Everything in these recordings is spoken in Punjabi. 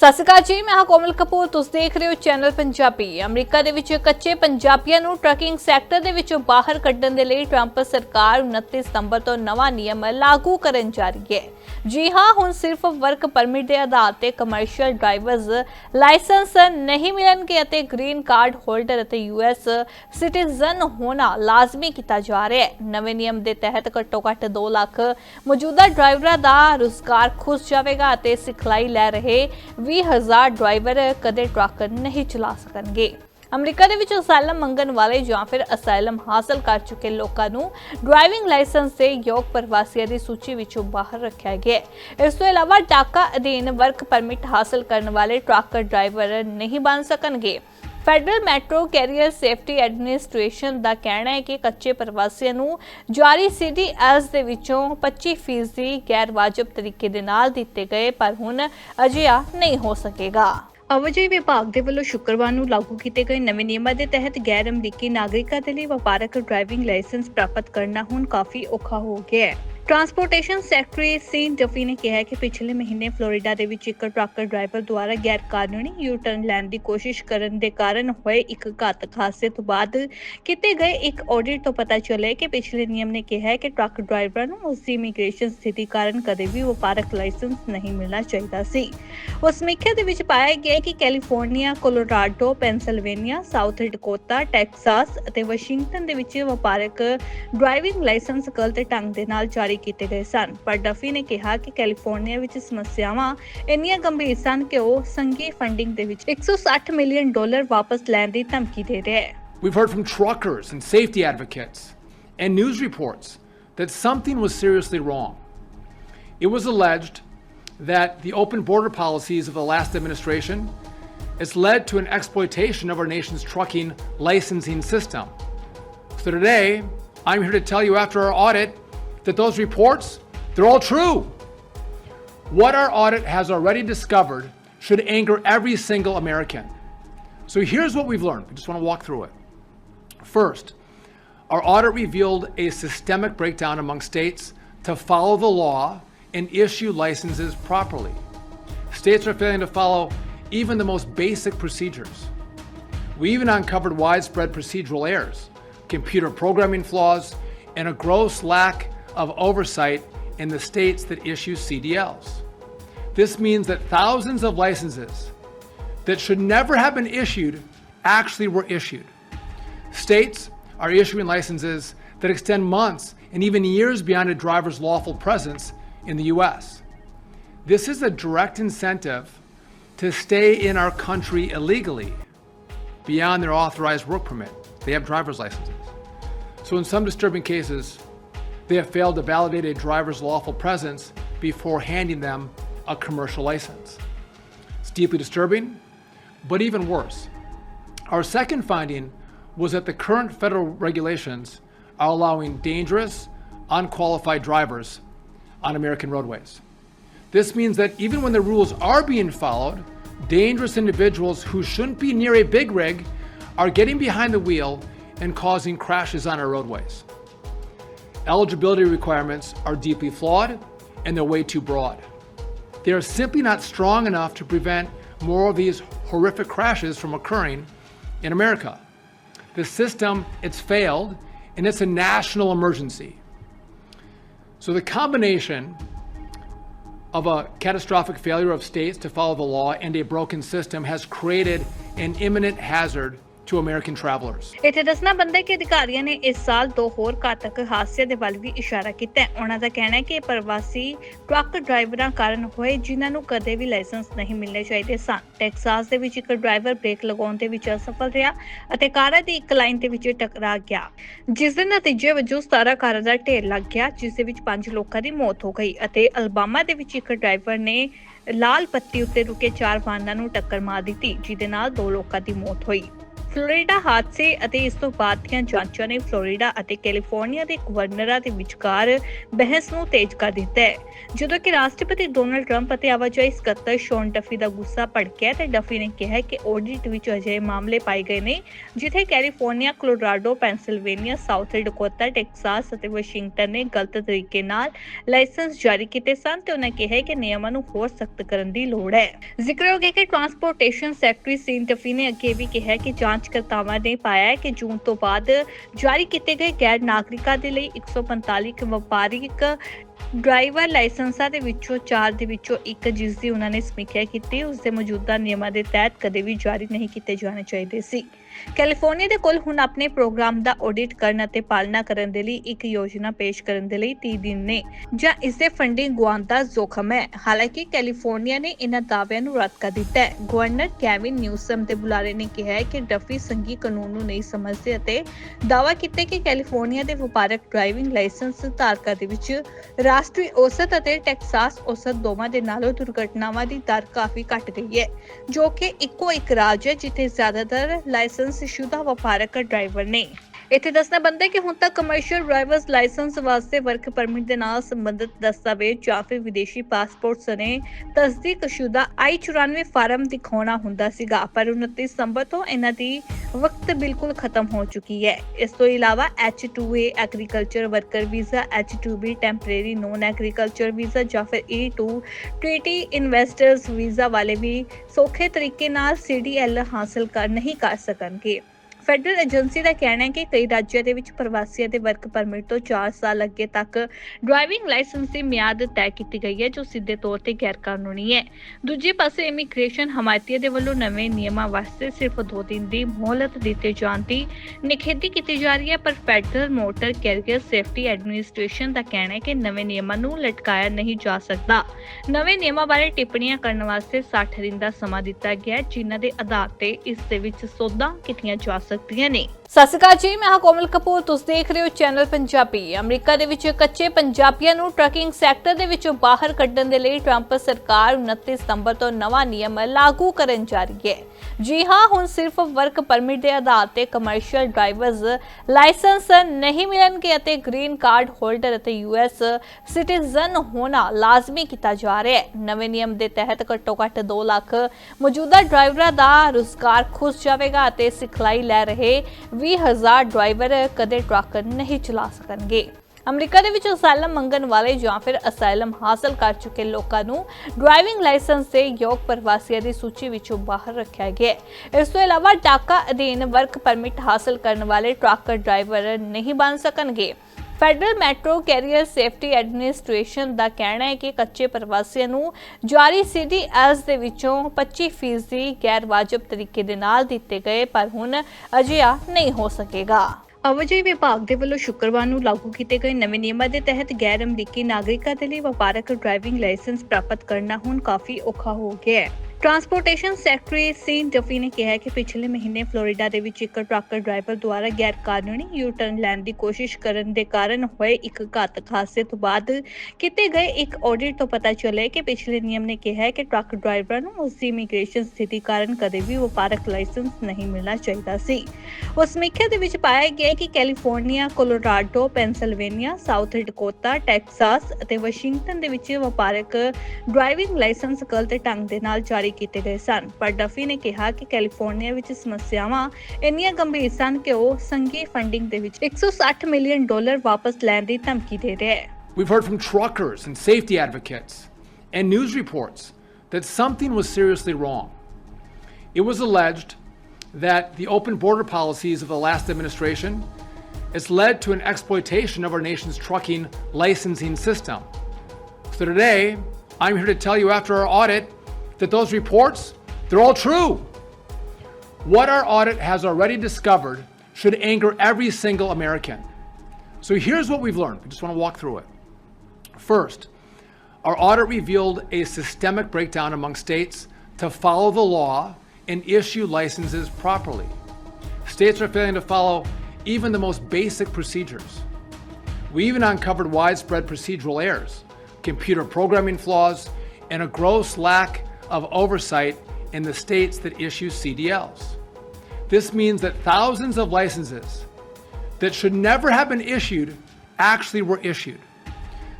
ਸਤਿ ਸ਼੍ਰੀ ਅਕਾਲ ਜੀ, ਮੈਂ ਹਾਂ ਕੋਮਲ ਕਪੂਰ। ਤੁਸੀਂ ਦੇਖ ਰਹੇ ਹੋ ਚੈਨਲ ਪੰਜਾਬੀ। ਅਮਰੀਕਾ ਦੇ ਵਿੱਚ ਕੱਚੇ ਪੰਜਾਬੀਆਂ ਨੂੰ ਟਰੱਕਿੰਗ ਸੈਕਟਰ ਦੇ ਵਿੱਚੋਂ ਬਾਹਰ ਕੱਢਣ ਦੇ ਲਈ ਟਰੰਪ ਸਰਕਾਰ 29 ਸਤੰਬਰ ਤੋਂ ਨਵਾਂ ਨਿਯਮ ਲਾਗੂ ਕਰਨ ਜਾ ਰਹੀ ਹੈ। ਜੀ ਹਾਂ, ਹੁਣ ਸਿਰਫ ਵਰਕ ਪਰਮਿਟ ਦੇ ਆਧਾਰ ਤੇ ਕਮਰਸ਼ੀਅਲ ਡਰਾਈਵਰਸ ਲਾਇਸੈਂਸ ਨਹੀਂ ਮਿਲਣਗੇ ਅਤੇ ਗ੍ਰੀਨ ਕਾਰਡ ਹੋਲਡਰ ਅਤੇ ਯੂਐਸ ਸਿਟੀਜ਼ਨ ਹੋਣਾ ਲਾਜ਼ਮੀ ਕੀਤਾ ਜਾ ਰਿਹਾ ਹੈ। ਨਵੇਂ ਨਿਯਮ ਦੇ ਤਹਿਤ ਘੱਟੋ ਘੱਟ 2 ਲੱਖ ਮੌਜੂਦਾ ਡਰਾਈਵਰਾਂ ਦਾ ਰੁਜ਼ਗਾਰ ਖੁੱਸ ਜਾਵੇਗਾ ਅਤੇ ਸਿਖਲਾਈ ਲੈ ਰਹੇ 20000 ਡਰਾਈਵਰ ਕਦੇ ਟਰੱਕ ਨਹੀਂ ਚਲਾ ਸਕਣਗੇ। ਅਮਰੀਕਾ ਦੇ ਵਿੱਚ ਅਸਾਈਲਮ ਮੰਗਣ ਵਾਲੇ ਜਾਂ ਫਿਰ ਅਸਾਈਲਮ ਹਾਸਲ ਕਰ ਚੁੱਕੇ ਲੋਕਾਂ ਨੂੰ ਡਰਾਈਵਿੰਗ ਲਾਇਸੈਂਸ ਦੇ ਯੋਗ ਪ੍ਰਵਾਸੀਆਂ ਦੀ ਸੂਚੀ ਵਿੱਚੋਂ ਬਾਹਰ ਰੱਖਿਆ ਗਿਆ ਹੈ। ਇਸ ਤੋਂ ਇਲਾਵਾ ਟਾਕਾ ਅਧੀਨ ਵਰਕ ਪਰਮਿਟ ਹਾਸਲ ਕਰਨ ਵਾਲੇ ਟਰੱਕ ਡਰਾਈਵਰ ਨਹੀਂ ਬਣ ਸਕਣਗੇ। Federal metro carrier safety administration ਦਾ ਕਹਿਣਾ ਹੈ ਕਿ ਕੱਚੇ ਪ੍ਰਵਾਸੀਆਂ ਨੂੰ ਜਾਰੀ ਸੀਡੀਐਸ ਦੇ ਵਿੱਚੋਂ 25% ਗੈਰ ਵਾਜਬ ਤਰੀਕੇ ਦੇ ਨਾਲ ਦਿੱਤੇ ਗਏ, ਪਰ ਹੁਣ ਅਜਿਹਾ ਨਹੀਂ ਹੋ ਸਕੇਗਾ। ਆਵਾਜਾਈ ਵਿਭਾਗ ਦੇ ਵੱਲੋਂ ਸ਼ੁੱਕਰਵਾਰ ਨੂੰ ਲਾਗੂ ਕੀਤੇ ਗਏ ਨਵੇਂ ਨਿਯਮਾਂ ਦੇ ਤਹਿਤ ਗੈਰ ਅਮਰੀਕੀ ਨਾਗਰਿਕਾਂ ਦੇ ਲਈ ਵਪਾਰਕ ਡਰਾਈਵਿੰਗ ਲਾਇਸੈਂਸ ਪ੍ਰਾਪਤ ਕਰਨਾ ਹੁਣ ਕਾਫੀ ਔਖਾ ਹੋ ਗਿਆ ਹੈ। ਟਰਾਂਸਪੋਰਟੇਸ਼ਨ ਸੈਕਟਰੀ ਸੀਨ ਡਫੀ ਨੇ ਕਿਹਾ ਕਿ ਪਿਛਲੇ ਮਹੀਨੇ ਫਲੋਰੀਡਾ ਦੇ ਵਿੱਚ ਇੱਕ ਟਰੱਕ ਡਰਾਈਵਰ ਦੁਆਰਾ ਗੈਰ ਕਾਨੂੰਨੀ ਯੂ ਟਰਨ ਲੈਣ ਦੀ ਕੋਸ਼ਿਸ਼ ਕਰਨ ਦੇ ਕਾਰਨ ਹੋਏ ਇੱਕ ਘਾਤਕ ਹਾਦਸੇ ਤੋਂ ਬਾਅਦ ਕੀਤੇ ਗਏ ਇੱਕ ਆਡਿਟ ਤੋਂ ਪਤਾ ਚੱਲਿਆ ਕਿ ਪਿਛਲੇ ਨਿਯਮ ਨੇ ਕਿਹਾ ਹੈ ਕਿ ਟਰੱਕ ਡਰਾਈਵਰਾਂ ਨੂੰ ਉਸ ਦੀ ਇਮੀਗ੍ਰੇਸ਼ਨ ਸਥਿਤੀ ਕਾਰਨ ਕਦੇ ਵੀ ਵਪਾਰਕ ਲਾਇਸੈਂਸ ਨਹੀਂ ਮਿਲਣਾ ਚਾਹੀਦਾ ਸੀ। ਉਸ ਸਮੀਖਿਆ ਦੇ ਵਿੱਚ ਪਾਇਆ ਗਿਆ ਕਿ California, Colorado, Pennsylvania, South Dakota, Texas ਅਤੇ ਵਾਸ਼ਿੰਗਟਨ ਦੇ ਵਿੱਚ ਵਪਾਰਕ ਡਰਾਈਵਿੰਗ ਲਾਇਸੈਂਸ ਗਲਤ ਢੰਗ ਦੇ ਨਾਲ ਜਾਰੀ ਕੀਤੇ ਗਏ ਸਨ ਪਰ ਡਫੀ ਨੇ ਕਿਹਾ ਕਿ ਕੈਲੀਫੋਰਨੀਆ ਵਿੱਚ ਸਮੱਸਿਆਵਾਂ ਇੰਨੀਆਂ ਗੰਭੀਰ ਸਨ ਕਿ ਉਹ ਸੰਘੀ ਫੰਡਿੰਗ ਦੇ ਵਿੱਚ 160 ਮਿਲੀਅਨ ਡਾਲਰ ਵਾਪਸ ਲੈਣ ਦੀ ਧਮਕੀ ਦੇ ਰਿਹਾ ਹੈ We've heard from truckers and safety advocates and news reports that something was seriously wrong. It was alleged that the open border policies of the last administration has led to an exploitation of our nation's trucking licensing system. So today, I'm here to tell you after our audit that those reports, they're all true. What our audit has already discovered should anger every single American. So here's what we've learned. We just want to walk through it. First, our audit revealed a systemic breakdown among states to follow the law and issue licenses properly. States are failing to follow even the most basic procedures. We even uncovered widespread procedural errors, computer programming flaws, and a gross lack of oversight in the states that issue CDLs. This means that thousands of licenses that should never have been issued actually were issued. States are issuing licenses that extend months and even years beyond a driver's lawful presence in the US. This is a direct incentive to stay in our country illegally beyond their authorized work permit. They have driver's licenses. So, in some disturbing cases, they have failed to validate a driver's lawful presence before handing them a commercial license. It's deeply disturbing, but even worse. Our second finding was that the current federal regulations are allowing dangerous, unqualified drivers on American roadways. This means that even when the rules are being followed, dangerous individuals who shouldn't be near a big rig are getting behind the wheel and causing crashes on our roadways. Eligibility requirements are deeply flawed and they're way too broad. They are simply not strong enough to prevent more of these horrific crashes from occurring in America. The system, it's failed, and it's a national emergency. So the combination of a catastrophic failure of states to follow the law and a broken system has created an imminent hazard to American travelers. ਇੱਥੇ ਦੱਸਣਾ ਬੰਦਾ ਕਿ ਅਧਿਕਾਰੀਆਂ ਨੇ ਇਸ ਸਾਲ ਦੋ ਹੋਰ ਘਾਤਕ ਹਾਦਸਿਆਂ ਦੇ ਵੱਲ ਵੀ ਇਸ਼ਾਰਾ ਕੀਤਾ ਹੈ। ਉਹਨਾਂ ਦਾ ਕਹਿਣਾ ਹੈ ਕਿ ਇਹ ਪ੍ਰਵਾਸੀ ਟਰੱਕ ਡਰਾਈਵਰਾਂ ਕਾਰਨ ਹੋਏ ਜਿਨ੍ਹਾਂ ਨੂੰ ਕਦੇ ਵੀ ਲਾਇਸੈਂਸ ਨਹੀਂ ਮਿਲਣੇ ਚਾਹੀਦੇ ਸਨ। ਟੈਕਸਾਸ ਦੇ ਵਿੱਚ ਇੱਕ ਡਰਾਈਵਰ ਬ੍ਰੇਕ ਲਗਾਉਣ ਦੇ ਵਿੱਚ ਅਸਫਲ ਰਿਹਾ ਅਤੇ ਕਾਰਾਂ ਦੀ ਇੱਕ ਲਾਈਨ ਦੇ ਵਿੱਚ ਟਕਰਾ ਗਿਆ। ਜਿਸ ਦੇ ਨਤੀਜੇ ਵਜੋਂ 17 ਕਾਰਾਂ ਦਾ ਢੇਰ ਲੱਗ ਗਿਆ, ਜਿਸ ਦੇ ਵਿੱਚ 5 ਲੋਕਾਂ ਦੀ ਮੌਤ ਹੋ ਗਈ ਅਤੇ ਅਲਬਾਮਾ ਦੇ ਵਿੱਚ ਇੱਕ ਡਰਾਈਵਰ ਨੇ ਲਾਲ ਪੱਤੀ ਉੱਤੇ ਰੁਕੇ ਚਾਰ ਵਾਹਨਾਂ ਨੂੰ ਟੱਕਰ ਮਾਰ ਦਿੱਤੀ, ਜਿਹਦੇ ਨਾਲ ਦੋ ਲੋਕਾਂ ਦੀ ਮੌਤ ਹੋਈ। ਫਲੋਰੀਡਾ ਹਾਦਸੇ ਅਤੇ ਇਸ ਤੋਂ ਬਾਅਦ ਦੀਆਂ ਜਾਂਚਾਂ ਨੇ ਫਲੋਰੀਡਾ ਅਤੇ ਕੈਲੀਫੋਰਨੀਆ ਦੇ ਗਵਰਨਰਾਂ ਦੇ ਵਿਚਕਾਰ ਬਹਿਸ ਨੂੰ ਤੇਜ਼ ਕਰ ਦਿੱਤਾ ਹੈ। ਜਦੋਂ ਕਿ ਰਾਸ਼ਟਰਪਤੀ ਡੋਨਲਡ ਟਰੰਪ ਅਤੇ ਆਵਾਜਾਈ ਸਕੱਤਰ ਸ਼ੌਨ ਡਫੀ ਦਾ ਗੁੱਸਾ ਭੜਕਿਆ ਤੇ ਡਫੀ ਨੇ ਕਿਹਾ ਕਿ ਆਡਿਟ ਵਿੱਚ ਅਜਿਹੇ ਮਾਮਲੇ ਪਾਏ ਗਏ ਨੇ ਜਿੱਥੇ California, Colorado, Pennsylvania, South Dakota, Texas ਅਤੇ ਵਾਸ਼ਿੰਗਟਨ ਨੇ ਗਲਤ ਤਰੀਕੇ ਨਾਲ ਲਾਇਸੈਂਸ ਜਾਰੀ ਕੀਤੇ ਸਨ ਤੇ ਉਹਨਾਂ ਕਿਹਾ ਕਿ ਨਿਯਮਾਂ ਨੂੰ ਹੋਰ ਸਖਤ ਕਰਨ ਦੀ ਲੋੜ ਹੈ। ਜ਼ਿਕਰਯੋਗ ਹੈ ਕਿ ਟਰਾਂਸਪੋਰਟੇਸ਼ਨ ਸੈਕਟਰੀ ਸੀਨ ਟਫੀ ਨੇ ਅੱਗੇ ਵੀ ਕਿਹਾ ਕਿ ਜਾਂਚ ਜਾਂਚਕਰਤਾਵਾਂ ਨੇ ਪਾਇਆ ਹੈ ਕਿ ਜੂਨ ਤੋਂ ਬਾਅਦ ਜਾਰੀ ਕੀਤੇ ਗਏ ਗੈਰ ਨਾਗਰਿਕਾਂ ਦੇ ਲਈ 145 ਕੁ ਵਪਾਰਿਕ ਡਰਾਈਵਰ ਲਾਇਸੈਂਸਾਂ ਦੇ ਵਿੱਚੋਂ ਚਾਰ ਦੇ ਵਿੱਚੋਂ ਇੱਕ ਜਿਸ ਦੀ ਉਹਨਾਂ ਨੇ ਸਮੀਖਿਆ ਕੀਤੀ ਉਸ ਦੇ ਮੌਜੂਦਾ ਨਿਯਮਾਂ ਦੇ ਤਹਿਤ ਕਦੇ ਵੀ ਜਾਰੀ ਨਹੀਂ ਕੀਤੇ ਜਾਣੇ ਚਾਹੀਦੇ ਸੀ। ਕੈਲੀਫੋਰਨੀਆ ਦੇ ਕੋਲ ਹੁਣ ਆਪਣੇ ਪ੍ਰੋਗਰਾਮ ਦਾ ਆਡਿਟ ਕਰਨ ਅਤੇ ਪਾਲਣਾ ਕਰਨ ਦੇ ਲਈ ਇੱਕ ਯੋਜਨਾ ਪੇਸ਼ ਕਰਨ ਦੇ ਲਈ 30 ਦਿਨ ਨੇ, ਜਾਂ ਇਸ ਦੇ ਫੰਡਿੰਗ ਗੁਆਉਣ ਦਾ ਜ਼ੋਖਮ ਹੈ। ਹਾਲਾਂਕਿ ਕੈਲੀਫੋਰਨੀਆ ਨੇ ਇਹਨਾਂ ਦਾਅਵਿਆਂ ਨੂੰ ਰੱਦ ਕਰ ਦਿੱਤਾ ਹੈ। ਗਵਰਨਰ ਕੈਵਿਨ ਨਿਊਸਮ ਦੇ ਬੁਲਾਰੇ ਨੇ ਕਿਹਾ ਹੈ ਕਿ ਡਫੀ ਸੰਘੀ ਕਾਨੂੰਨ ਨੂੰ ਨਹੀਂ ਸਮਝਦੇ ਅਤੇ ਦਾਅਵਾ ਕੀਤਾ ਕਿ ਕੈਲੀਫੋਰਨੀਆ ਦੇ ਵਪਾਰਕ ਡਰਾਈਵਿੰਗ ਲਾਇਸੈਂਸ ਧਾਰਕਾਂ ਦੇ ਵਿੱਚ ਰਾਸ਼ਟਰੀ ਔਸਤ ਅਤੇ ਟੈਕਸਾਸ ਔਸਤ ਦੋਵਾਂ ਦੇ ਨਾਲੋਂ ਦੁਰਘਟਨਾਵਾਂ ਦੀ ਦਰ ਕਾਫੀ ਘਟ ਗਈ ਹੈ, ਜੋ ਕਿ ਇੱਕੋ ਇੱਕ ਰਾਜ ਹੈ ਜਿੱਥੇ ਜ਼ਿਆਦਾਤਰ ਲਾਇਸੈਂਸ ਸ਼ੁਦਾ ਵਪਾਰਕ ਡਰਾਈਵਰ ਨੇ। ਇੱਥੇ ਦੱਸਣਾ ਬਣਦਾ ਕਿ ਹੁਣ ਤੱਕ ਕਮਰਸ਼ੀਅਲ ਡਰਾਈਵਰਸ ਲਾਇਸੈਂਸ ਵਾਸਤੇ ਵਰਕ ਪਰਮਿਟ ਦੇ ਨਾਲ ਸੰਬੰਧਿਤ ਦਸਤਾਵੇਜ਼ ਜਾਂ ਫਿਰ ਵਿਦੇਸ਼ੀ ਪਾਸਪੋਰਟ ਸਨੇ ਤਸਦੀਕਸ਼ੁਦਾ I-94 ਫਾਰਮ ਦਿਖਾਉਣਾ ਹੁੰਦਾ ਸੀਗਾ, ਪਰ 29 ਸਤੰਬਰ ਤੋਂ ਇਹਨਾਂ ਦੀ ਵਕਤ ਬਿਲਕੁਲ ਖਤਮ ਹੋ ਚੁੱਕੀ ਹੈ। ਇਸ ਤੋਂ ਇਲਾਵਾ H2A agriculture worker visa H2B temporary non agriculture visa ਜਾਂ ਫਿਰ E2 ਟ੍ਰੀਟੀ ਇਨਵੈਸਟਰਸ ਵੀਜ਼ਾ ਵਾਲੇ ਵੀ ਸੌਖੇ ਤਰੀਕੇ ਨਾਲ CDL ਹਾਸਲ ਕਰ ਨਹੀਂ ਕਰ ਸਕਣਗੇ। ਫੈਡਰਲ ਏਜੰਸੀ ਦਾ ਕਹਿਣਾ ਹੈ ਕਿ ਕਈ ਰਾਜਾਂ ਦੇ ਵਿੱਚ ਪ੍ਰਵਾਸੀਆਂ ਦੇ ਵਰਕ ਪਰਮਿਟ ਤੋਂ 4 ਸਾਲ ਅੱਗੇ ਤੱਕ ਡਰਾਈਵਿੰਗ ਲਾਇਸੈਂਸ ਦੀ ਮਿਆਦ ਤੈਅ ਕੀਤੀ ਗਈ ਹੈ ਜੋ ਸਿੱਧੇ ਤੌਰ ਤੇ ਗੈਰ ਕਾਨੂੰਨੀ ਹੈ। ਦੂਜੇ ਪਾਸੇ ਇਮੀਗ੍ਰੇਸ਼ਨ ਹਮਾਇਤੀਆਂ ਦੇ ਵੱਲੋਂ ਨਵੇਂ ਨਿਯਮਾਂ ਵਾਸਤੇ ਸਿਰਫ 2 ਦਿਨ ਦੀ ਮੋਹਲਤ ਦਿੱਤੇ ਜਾਣ ਦੀ ਨਿਖੇਧੀ ਕੀਤੀ ਜਾ ਰਹੀ ਹੈ ਪਰ federal motor carrier safety administration ਦਾ ਕਹਿਣਾ ਹੈ ਕਿ ਨਵੇਂ ਨਿਯਮਾਂ ਨੂੰ ਲਟਕਾਇਆ ਨਹੀਂ ਜਾ ਸਕਦਾ। ਨਵੇਂ ਨਿਯਮਾਂ ਬਾਰੇ ਟਿੱਪਣੀਆਂ ਕਰਨ ਵਾਸਤੇ 60 ਦਿਨ ਦਾ ਸਮਾਂ ਦਿੱਤਾ ਗਿਆ ਹੈ, ਜਿਨ੍ਹਾਂ ਦੇ ਆਧਾਰ ਤੇ ਇਸ ਦੇ ਵਿੱਚ ਸੋਧਾਂ ਕੀਤੀਆਂ ਜਾ ਸਕਦੀਆਂ ਨੇ ਸਤਿ ਸ਼੍ਰੀ ਅਕਾਲ ਜੀ, ਮੈਂ ਹਾਂ ਕੋਮਲ ਕਪੂਰ। ਤੁਸੀਂ ਦੇਖ ਰਹੇ ਹੋ ਚੈਨਲ ਪੰਜਾਬੀ। ਅਮਰੀਕਾ ਦੇ ਵਿੱਚ ਕੱਚੇ ਪੰਜਾਬੀਆਂ ਨੂੰ ਟਰਕਿੰਗ ਸੈਕਟਰ ਦੇ ਵਿੱਚੋਂ ਬਾਹਰ ਕੱਢਣ ਦੇ ਲਈ ਟਰੰਪ ਸਰਕਾਰ 29 ਸਤੰਬਰ ਤੋਂ ਨਵਾਂ ਨਿਯਮ ਲਾਗੂ ਕਰਨ ਜਾ ਰਹੀ ਹੈ। ਜੀ ਹਾਂ, ਹੁਣ ਸਿਰਫ ਵਰਕ ਪਰਮਿਟ ਦੇ ਆਧਾਰ ਤੇ ਕਮਰਸ਼ੀਅਲ ਡਰਾਈਵਰਸ ਲਾਇਸੈਂਸ ਨਹੀਂ ਮਿਲਣਗੇ ਅਤੇ ਗ੍ਰੀਨ ਕਾਰਡ ਹੋਲਡਰ ਅਤੇ ਯੂਐਸ ਸਿਟੀਜ਼ਨ ਹੋਣਾ ਲਾਜ਼ਮੀ ਕੀਤਾ ਜਾ ਰਿਹਾ ਹੈ। ਨਵੇਂ ਨਿਯਮ ਦੇ ਤਹਿਤ ਘੱਟੋ ਘੱਟ 2 ਲੱਖ ਮੌਜੂਦਾ ਡਰਾਈਵਰਾਂ ਦਾ ਰੁਜ਼ਗਾਰ ਖੁੱਸ ਜਾਵੇਗਾ ਅਤੇ ਸਿਖਲਾਈ ਲੈ ਰਹੇ 20000 ਡਰਾਈਵਰ ਕਦੇ ਟਰੱਕ ਨਹੀਂ ਚਲਾ ਸਕਣਗੇ। ਅਮਰੀਕਾ ਦੇ ਵਿੱਚ ਅਸਾਈਲਮ ਮੰਗਣ ਵਾਲੇ ਜਾਂ ਫਿਰ ਅਸਾਈਲਮ ਹਾਸਲ ਕਰ ਚੁੱਕੇ ਲੋਕਾਂ ਨੂੰ ਡਰਾਈਵਿੰਗ ਲਾਇਸੈਂਸ ਦੇ ਯੋਗ ਪ੍ਰਵਾਸੀਆਂ ਦੀ ਸੂਚੀ ਵਿੱਚੋਂ ਬਾਹਰ ਰੱਖਿਆ ਗਿਆ ਹੈ। ਇਸ ਤੋਂ ਇਲਾਵਾ ਟਾਕਾ ਅਧੀਨ ਵਰਕ ਪਰਮਿਟ ਹਾਸਲ ਕਰਨ ਵਾਲੇ ਟਰੱਕ ਡਰਾਈਵਰ ਨਹੀਂ ਬਣ ਸਕਣਗੇ। Federal metro carrier safety administration ਦਾ ਕਹਿਣਾ ਹੈ ਕਿ ਕੱਚੇ ਪ੍ਰਵਾਸੀਆਂ ਨੂੰ ਜਾਰੀ ਸਿਟੀ ਐਸ ਦੇ ਵਿੱਚੋਂ 25% ਗੈਰ ਵਾਜਬ ਤਰੀਕੇ ਦੇ ਨਾਲ ਦਿੱਤੇ ਗਏ, ਪਰ ਹੁਣ ਅਜਿਹਾ ਨਹੀਂ ਹੋ ਸਕੇਗਾ। ਆਵਾਜਾਈ ਵਿਭਾਗ ਦੇ ਵੱਲੋਂ ਸ਼ੁੱਕਰਵਾਰ ਨੂੰ ਲਾਗੂ ਕੀਤੇ ਗਏ ਨਵੇਂ ਨਿਯਮਾਂ ਦੇ ਤਹਿਤ ਗੈਰ ਅਮਰੀਕੀ ਨਾਗਰਿਕਾਂ ਦੇ ਲਈ ਵਪਾਰਕ ਡਰਾਈਵਿੰਗ ਲਾਇਸੈਂਸ ਪ੍ਰਾਪਤ ਕਰਨਾ ਹੁਣ ਕਾਫੀ ਔਖਾ ਹੋ ਗਿਆ ਹੈ। ਟਰਾਂਸਪੋਰਟੇਸ਼ਨ ਸੈਕਟਰੀ ਸੀ ਡਫੀ ਨੇ ਕਿਹਾ ਕਿ ਪਿਛਲੇ ਮਹੀਨੇ ਫਲੋਰੀਡਾ ਦੇ ਵਿੱਚ ਇੱਕ ਟਰੱਕ ਡਰਾਈਵਰ ਦੁਆਰਾ ਗੈਰ ਕਾਨੂੰਨੀ ਯੂ ਟਰਨ ਲੈਣ ਦੀ ਕੋਸ਼ਿਸ਼ ਕਰਨ ਦੇ ਕਾਰਨ ਹੋਏ ਇੱਕ ਘਾਤਕ ਹਾਦਸੇ ਤੋਂ ਬਾਅਦ ਕੀਤੇ ਗਏ ਇੱਕ ਆਡਿਟ ਤੋਂ ਪਤਾ ਚੱਲਿਆ ਕਿ ਪਿਛਲੇ ਨਿਯਮ ਨੇ ਕਿਹਾ ਕਿ ਟਰੱਕ ਡਰਾਈਵਰਾਂ ਨੂੰ ਉਸ ਦੀ ਇਮੀਗ੍ਰੇਸ਼ਨ ਸਥਿਤੀ ਕਾਰਨ ਕਦੇ ਵੀ ਵਪਾਰਕ ਲਾਇਸੈਂਸ ਨਹੀਂ ਮਿਲਣਾ ਚਾਹੀਦਾ ਸੀ। ਉਸ ਸਮੀਖਿਆ ਦੇ ਵਿੱਚ ਪਾਇਆ ਗਿਆ ਕਿ California, Colorado, Pennsylvania, South Dakota, Texas ਅਤੇ ਵਾਸ਼ਿੰਗਟਨ ਦੇ ਵਿੱਚ ਵਪਾਰਕ ਡਰਾਈਵਿੰਗ ਲਾਇਸੈਂਸ ਗਲਤ ਢੰਗ ਦੇ ਨਾਲ ਜਾਰੀ ਕੀਤੇ ਗਏ ਸਨ ਪਰ ਡਫੀ ਨੇ ਕਿਹਾ ਕਿ ਕੈਲੀਫੋਰਨੀਆ ਵਿੱਚ ਸਮੱਸਿਆਵਾਂ ਇੰਨੀਆਂ ਗੰਭੀਰ ਸਨ ਕਿ ਉਹ ਸੰਘੀ ਫੰਡਿੰਗ ਦੇ ਵਿੱਚ 160 ਮਿਲੀਅਨ ਡਾਲਰ ਵਾਪਸ ਲੈਣ ਦੀ ਧਮਕੀ ਦੇ ਰਿਹਾ ਹੈ We've heard from truckers and safety advocates and news reports that something was seriously wrong. It was alleged that the open border policies of the last administration has led to an exploitation of our nation's trucking licensing system. So today, I'm here to tell you after our audit that those reports, they're all true. What our audit has already discovered should anger every single American. So here's what we've learned. I just want to walk through it. First, our audit revealed a systemic breakdown among states to follow the law and issue licenses properly. States are failing to follow even the most basic procedures. We even uncovered widespread procedural errors, computer programming flaws, and a gross lack of oversight in the states that issue CDLs. This means that thousands of licenses that should never have been issued actually were issued.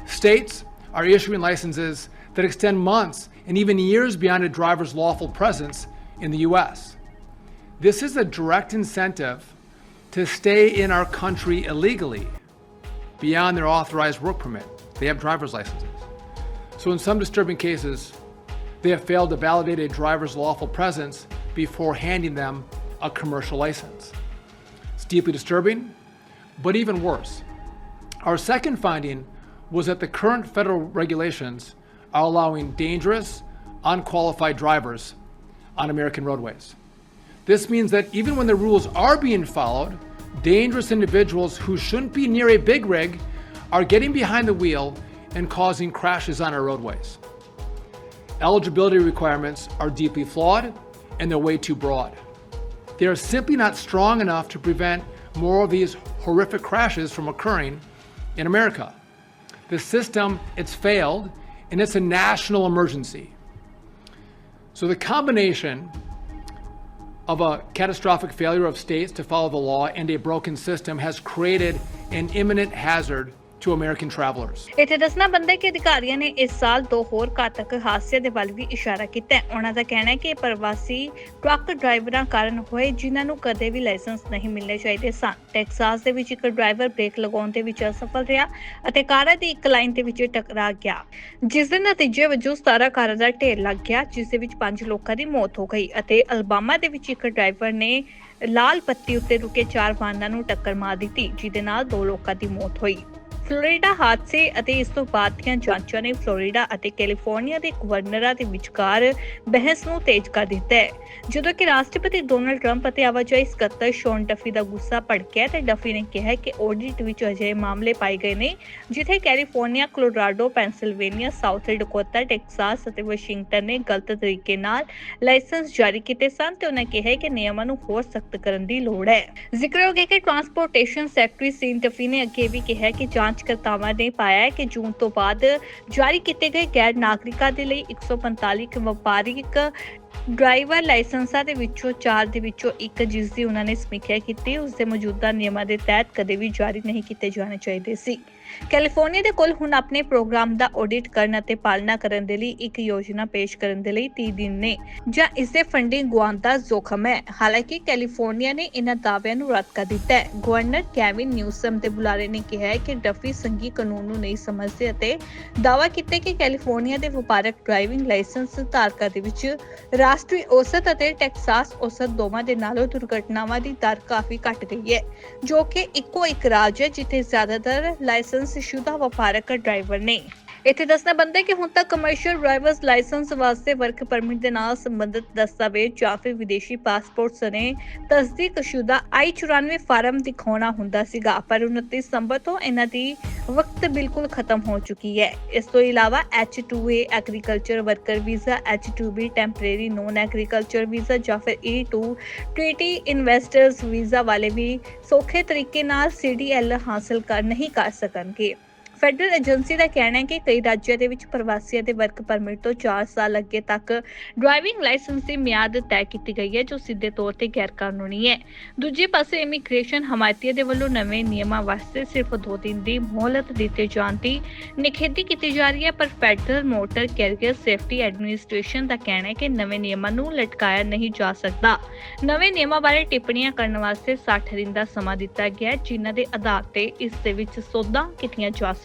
States are issuing licenses that extend months and even years beyond a driver's lawful presence in the US. This is a direct incentive to stay in our country illegally beyond their authorized work permit. They have driver's licenses. So, in some disturbing cases, they have failed to validate a driver's lawful presence before handing them a commercial license. It's deeply disturbing, but even worse. Our second finding was that the current federal regulations are allowing dangerous, unqualified drivers on American roadways. This means that even when the rules are being followed, dangerous individuals who shouldn't be near a big rig are getting behind the wheel and causing crashes on our roadways. Eligibility requirements are deeply flawed and they're way too broad. They are simply not strong enough to prevent more of these horrific crashes from occurring in America. The system, it's failed, and it's a national emergency. So the combination of a catastrophic failure of states to follow the law and a broken system has created an imminent hazard to American travelers. ਇੱਥੇ ਦੱਸਣਾ ਬੰਦਾ ਹੈ ਕਿ ਅਧਿਕਾਰੀਆਂ ਨੇ ਇਸ ਸਾਲ ਦੋ ਹੋਰ ਘਾਤਕ ਹਾਦਸਿਆਂ ਦੇ ਵੱਲ ਵੀ ਇਸ਼ਾਰਾ ਕੀਤਾ ਹੈ। ਉਹਨਾਂ ਦਾ ਕਹਿਣਾ ਹੈ ਕਿ ਇਹ ਪ੍ਰਵਾਸੀ ਟਰੱਕ ਡਰਾਈਵਰਾਂ ਕਾਰਨ ਹੋਏ ਜਿਨ੍ਹਾਂ ਨੂੰ ਕਦੇ ਵੀ ਲਾਇਸੈਂਸ ਨਹੀਂ ਮਿਲਣੇ ਚਾਹੀਦੇ ਸਨ। ਟੈਕਸਾਸ ਦੇ ਵਿੱਚ ਇੱਕ ਡਰਾਈਵਰ ਬ੍ਰੇਕ ਲਗਾਉਣ ਦੇ ਵਿੱਚ ਅਸਫਲ ਰਿਹਾ ਅਤੇ ਕਾਰਾਂ ਦੀ ਇੱਕ ਲਾਈਨ ਦੇ ਵਿੱਚ ਟਕਰਾ ਗਿਆ, ਜਿਸ ਦੇ ਨਤੀਜੇ ਵਜੋਂ 17 ਕਾਰਾਂ ਦਾ ਢੇਰ ਲੱਗ ਗਿਆ, ਜਿਸ ਦੇ ਵਿੱਚ 5 ਲੋਕਾਂ ਦੀ ਮੌਤ ਹੋ ਗਈ ਅਤੇ ਅਲਬਾਮਾ ਦੇ ਵਿੱਚ ਇੱਕ ਡਰਾਈਵਰ ਨੇ ਲਾਲ ਬੱਤੀ ਉੱਤੇ ਰੁਕੇ ਚਾਰ ਵਾਹਨਾਂ ਨੂੰ ਟੱਕਰ ਮਾਰ ਦਿੱਤੀ, ਜਿਹਦੇ ਨਾਲ ਦੋ ਲੋਕਾਂ ਦੀ ਮੌਤ ਹੋਈ। ਫਲੋਰੀਡਾ ਹਾਦਸੇ ਅਤੇ ਇਸ ਤੋਂ ਬਾਅਦ ਦੀਆਂ ਜਾਂਚਾਂ ਨੇ ਫਲੋਰੀਡਾ ਅਤੇ ਕੈਲੀਫੋਰਨੀਆ ਦੇ ਗਵਰਨਰਾਂ ਦੇ ਵਿਚਕਾਰ ਬਹਿਸ ਨੂੰ ਤੇਜ਼ ਕਰ ਦਿੱਤਾ ਹੈ। ਜਦੋਂ ਕਿ ਰਾਸ਼ਟਰਪਤੀ ਡੋਨਲਡ ਟਰੰਪ ਅਤੇ ਆਵਾਜਾਈ ਸਕੱਤਰ ਸ਼ੌਨ ਡਫੀ ਦਾ ਗੁੱਸਾ ਭੜਕਿਆ ਤੇ ਡਫੀ ਨੇ ਕਿਹਾ ਕਿ ਆਡਿਟ ਵਿੱਚ ਅਜਿਹੇ ਮਾਮਲੇ ਪਾਏ ਗਏ ਨੇ ਜਿੱਥੇ California, Colorado, Pennsylvania, South Dakota, Texas ਅਤੇ ਵਾਸ਼ਿੰਗਟਨ ਨੇ ਗਲਤ ਤਰੀਕੇ ਨਾਲ ਲਾਇਸੈਂਸ ਜਾਰੀ ਕੀਤੇ ਸਨ ਤੇ ਉਹਨਾਂ ਕਿਹਾ ਕਿ ਨਿਯਮਾਂ ਨੂੰ ਹੋਰ ਸਖਤ ਕਰਨ ਦੀ ਲੋੜ ਹੈ। ਜ਼ਿਕਰਯੋਗ ਹੈ ਕਿ ਟਰਾਂਸਪੋਰਟੇਸ਼ਨ ਸੈਕਟਰੀ ਸੀਨ ਡਫੀ ਨੇ ਅੱਗੇ ਵੀ ਕਿਹਾ ਕਿ ਜਾਂਚਕਰਤਾਵਾਂ ਨੇ ਪਾਇਆ ਕਿ ਜੂਨ ਤੋਂ ਬਾਅਦ ਜਾਰੀ ਕੀਤੇ ਗਏ ਗੈਰ ਨਾਗਰਿਕਾਂ ਦੇ ਲਈ 145 ਵਪਾਰਿਕ ਡਰਾਈਵਰ ਲਾਇਸੈਂਸਾਂ ਦੇ ਵਿੱਚੋਂ ਚਾਰ ਦੇ ਵਿੱਚੋਂ ਇੱਕ ਜਿਸ ਦੀ ਉਹਨਾਂ ਨੇ ਸਮੀਖਿਆ ਕੀਤੀ, ਉਸ ਦੇ ਮੌਜੂਦਾ ਨਿਯਮਾਂ ਦੇ ਤਹਿਤ ਕਦੇ ਵੀ ਜਾਰੀ ਨਹੀਂ ਕੀਤੇ ਜਾਣੇ ਚਾਹੀਦੇ ਸੀ। ਕੈਲੀਫੋਰਨੀਆ ਦੇ ਕੋਲ ਹੁਣ ਆਪਣੇ ਪ੍ਰੋਗਰਾਮ ਦਾ ਆਡਿਟ ਕਰਨ ਅਤੇ ਪਾਲਣਾ ਕਰਨ ਦੇ ਲਈ ਇੱਕ ਯੋਜਨਾ ਪੇਸ਼ ਕਰਨ ਦੇ ਲਈ 30 ਦਿਨ ਨੇ, ਜਾਂ ਇਸ ਦੇ ਫੰਡਿੰਗ ਗੁਆਉਣ ਦਾ ਜ਼ੋਖਮ ਹੈ। ਹਾਲਾਂਕਿ ਕੈਲੀਫੋਰਨੀਆ ਨੇ ਇਹਨਾਂ ਦਾਅਵਿਆਂ ਨੂੰ ਰੱਦ ਕਰ ਦਿੱਤਾ ਹੈ। ਗਵਰਨਰ ਕੈਵਿਨ ਨਿਊਸਮ ਦੇ ਬੁਲਾਰੇ ਨੇ ਕਿਹਾ ਹੈ ਕਿ ਡਫੀ ਸੰਘੀ ਕਾਨੂੰਨ ਨੂੰ ਨਹੀਂ ਸਮਝਦੇ ਅਤੇ ਦਾਅਵਾ ਕੀਤਾ ਕਿ ਕੈਲੀਫੋਰਨੀਆ ਦੇ ਵਪਾਰਕ ਡਰਾਈਵਿੰਗ ਲਾਇਸੈਂਸ ਧਾਰਕਾਂ ਦੇ ਵਿੱਚ ਰਾਸ਼ਟਰੀ ਔਸਤ ਅਤੇ ਟੈਕਸਾਸ ਔਸਤ ਦੋਵਾਂ ਦੇ ਨਾਲੋਂ ਦੁਰਘਟਨਾਵਾਂ ਦੀ ਦਰ ਕਾਫੀ ਘਟ ਗਈ ਹੈ, ਜੋ ਕਿ ਇੱਕੋ ਇੱਕ ਰਾਜ ਹੈ ਜਿੱਥੇ ਜ਼ਿਆਦਾਤਰ ਲਾਇਸੈਂਸ ਸ਼ੁਦਾ ਵਪਾਰਕ ਡਰਾਈਵਰ ਨੇ। ਇੱਥੇ ਦੱਸਣਾ ਬੰਦਾ ਕਿ ਹੁਣ ਤੱਕ ਕਮਰਸ਼ੀਅਲ ਡਰਾਈਵਰਸ ਲਾਇਸੈਂਸ ਵਾਸਤੇ ਵਰਕ ਪਰਮਿਟ ਦੇ ਨਾਲ ਸੰਬੰਧਿਤ ਦਸਤਾਵੇਜ਼ ਜਾਂ ਫਿਰ ਵਿਦੇਸ਼ੀ ਪਾਸਪੋਰਟ ਸਨੇ ਤਸਦੀਕਸ਼ੁਦਾ I-94 ਫਾਰਮ ਦਿਖਾਉਣਾ ਹੁੰਦਾ ਸੀਗਾ, ਪਰ 29 ਸਤੰਬਰ ਤੋਂ ਇਹਨਾਂ ਦੀ ਵਕਤ ਬਿਲਕੁਲ ਖਤਮ ਹੋ ਚੁੱਕੀ ਹੈ। ਇਸ ਤੋਂ ਇਲਾਵਾ H2A agriculture worker visa H2B temporary non agriculture visa ਜਾਂ ਫਿਰ E2 ਟ੍ਰੀਟੀ ਇਨਵੈਸਟਰਸ ਵੀਜ਼ਾ ਵਾਲੇ ਵੀ ਸੌਖੇ ਤਰੀਕੇ ਨਾਲ CDL ਹਾਸਲ ਕਰ ਨਹੀਂ ਕਰ ਸਕਣਗੇ। ਫੈਡਰਲ ਏਜੰਸੀ ਦਾ ਕਹਿਣਾ ਹੈ ਕਿ ਕਈ ਰਾਜਾਂ ਦੇ ਵਿੱਚ ਪ੍ਰਵਾਸੀਆਂ ਦੇ ਵਰਕ ਪਰਮਿਟ ਤੋਂ 4 ਸਾਲ ਅੱਗੇ ਤੱਕ ਡਰਾਈਵਿੰਗ ਲਾਇਸੈਂਸ ਦੀ ਮਿਆਦ ਤੈਅ ਕੀਤੀ ਗਈ ਹੈ, ਜੋ ਸਿੱਧੇ ਤੌਰ ਤੇ ਗੈਰ ਕਾਨੂੰਨੀ ਹੈ। ਦੂਜੇ ਪਾਸੇ ਇਮੀਗ੍ਰੇਸ਼ਨ ਹਮਾਇਤੀਆਂ ਦੇ ਵੱਲੋਂ ਨਵੇਂ ਨਿਯਮਾਂ ਵਾਸਤੇ ਸਿਰਫ 2 ਦਿਨ ਦੀ ਮੋਹਲਤ ਦਿੱਤੇ ਜਾਣ ਦੀ ਨਿਖੇਧੀ ਕੀਤੀ ਜਾ ਰਹੀ ਹੈ, ਪਰ federal motor carrier safety administration ਦਾ ਕਹਿਣਾ ਹੈ ਕਿ ਨਵੇਂ ਨਿਯਮਾਂ ਨੂੰ ਲਟਕਾਇਆ ਨਹੀਂ ਜਾ ਸਕਦਾ। ਨਵੇਂ ਨਿਯਮਾਂ ਬਾਰੇ ਟਿੱਪਣੀਆਂ ਕਰਨ ਵਾਸਤੇ 60 ਦਿਨ ਦਾ ਸਮਾਂ ਦਿੱਤਾ ਗਿਆ ਹੈ, ਜਿਨ੍ਹਾਂ ਦੇ ਆਧਾਰ ਤੇ ਇਸ ਦੇ ਵਿੱਚ ਸੋਧਾਂ ਕੀਤੀਆਂ ਜਾ ਸਕਦੀਆਂ